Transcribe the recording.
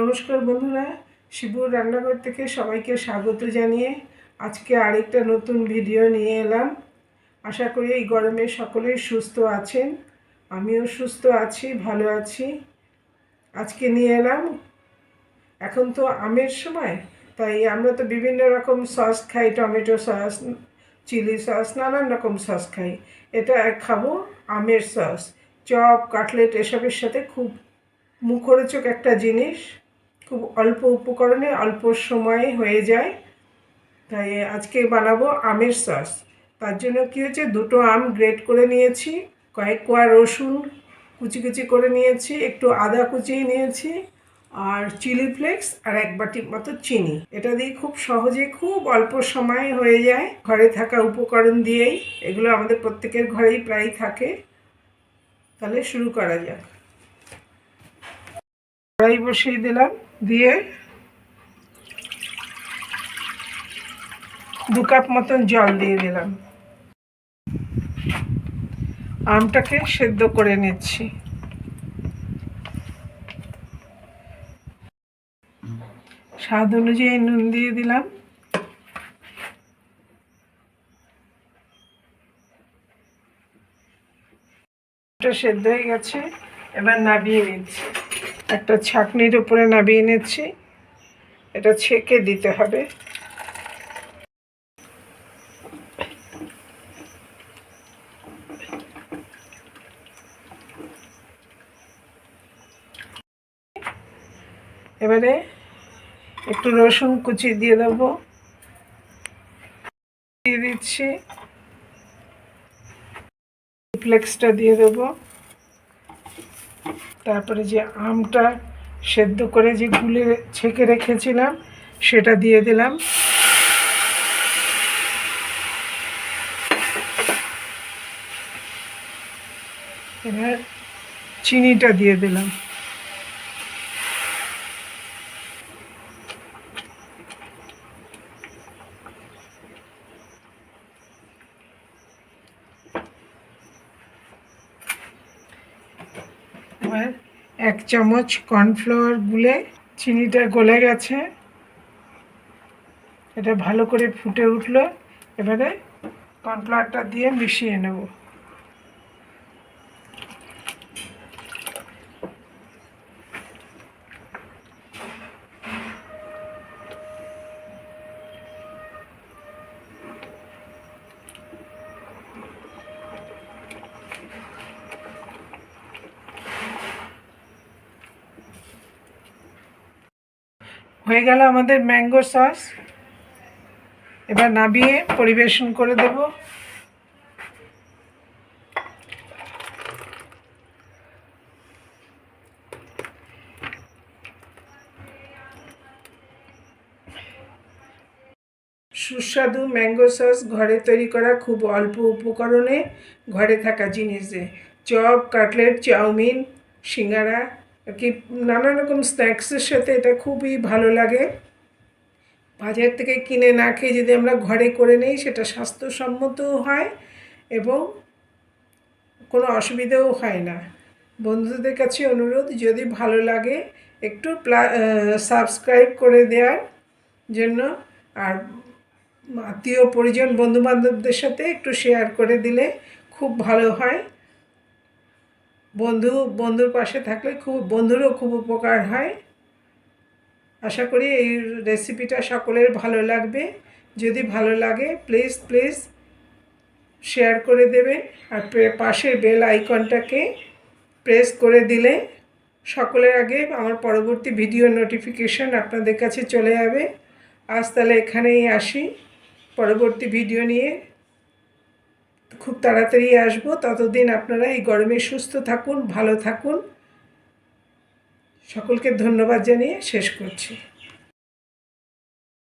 নমস্কার বন্ধুরা শিবুর রান্নাঘর থেকে সবাইকে স্বাগত জানিয়ে আজকে আরেকটা নতুন ভিডিও নিয়ে এলাম। আশা করি এই গরমে সকলেই সুস্থ আছেন, আমিও সুস্থ আছি, ভালো আছি। আজকে নিয়ে এলাম, এখন তো আমের সময়, তাই আমরা তো বিভিন্ন রকম সস খাই, টমেটো সস, চিলি সস, নানান রকম সস খাই। এটা খাব আমের সস। চপ, কাটলেট, এসবের সাথে খুব মুখরোচক একটা জিনিস। খুব অল্প উপকরণে অল্প সময়ে হয়ে যায়। তাই আজকে বানাবো আমের সস। তার জন্য কী হচ্ছে দুটো আম গ্রেট করে নিয়েছি, কয়েক কোয়া রসুন কুচি কুচি করে নিয়েছি, একটু আদা কুচিয়ে নিয়েছি আর চিলি ফ্লেক্স আর এক বাটি মতো চিনি। এটা দিয়ে খুব সহজে খুব অল্প সময়ে হয়ে যায়। ঘরে থাকা উপকরণ দিয়েই। এগুলো আমাদের প্রত্যেকের ঘরেই প্রায় থাকে। তাহলে শুরু করা যাক। কড়াই বসিয়ে দিলাম, দিয়ে দু কাপ মতন জল দিয়ে দিলাম। আমটাকে সেদ্ধ করে নিচ্ছি। স্বাদ অনুযায়ী নুন দিয়ে দিলাম। সেদ্ধ হয়ে গেছে, এবার নাবিয়ে নিচ্ছি। একটা ছাকনির উপরে নামিয়ে নিচ্ছি। এটা ছেঁকে দিতে হবে। এবারে একটু রসুন কুচি দিয়ে দেবো। দিয়ে দিচ্ছি। ফ্লেক্সটা দিয়ে দেবো। তারপরে যে আমটা সেদ্ধ করে যে গুলে ছেঁকে রেখেছিলাম, সেটা দিয়ে দিলাম। এবার চিনিটা দিয়ে দিলাম। এবার এক চামচ কর্নফ্লাওয়ার গুলে চিনিটা গলে গেছে। এটা ভালো করে ফুটে উঠল। এবারে কর্নফ্লাওয়ারটা দিয়ে মিশিয়ে নেব। হয়ে গেল আমাদের ম্যাঙ্গো সস এবার নাবিয়ে পরিবেশন করে দেব। সুস্বাদু ম্যাঙ্গো সস ঘরে তৈরি করা খুব অল্প উপকরণে ঘরে থাকা জিনিসে। চপ, কাটলেট, চাউমিন, সিঙ্গারা কি নানা রকম স্ন্যাক্সের সাথে এটা খুবই ভালো লাগে। বাজার থেকে কিনে না খেয়ে যদি আমরা ঘরে করে নেই, সেটা স্বাস্থ্যসম্মতও হয় এবং কোনো অসুবিধাও হয় না। বন্ধুদের কাছে অনুরোধ, যদি ভালো লাগে একটু সাবস্ক্রাইব করে দেওয়ার জন্য আর আত্মীয় পরিজন বন্ধুবান্ধবদের সাথে একটু শেয়ার করে দিলে খুব ভালো হয়। বন্ধু, বন্ধুর পাশে থাকলে খুব, বন্ধুরও খুব উপকার হয়। আশা করি এই রেসিপিটা সকলের ভালো লাগবে। যদি ভালো লাগে প্লিজ প্লিজ শেয়ার করে দেবেন আর পাশের বেল আইকনটাকে প্রেস করে দিলে সকলের আগে আমার পরবর্তী ভিডিও নোটিফিকেশান আপনাদের কাছে চলে যাবে। আজ তাহলে এখানেই আসি। পরবর্তী ভিডিও নিয়ে খুব তাড়াতাড়ি আসব। ততদিন আপনারা এই গরমে সুস্থ থাকুন, ভালো থাকুন। সকলকে ধন্যবাদ জানিয়ে শেষ করছি।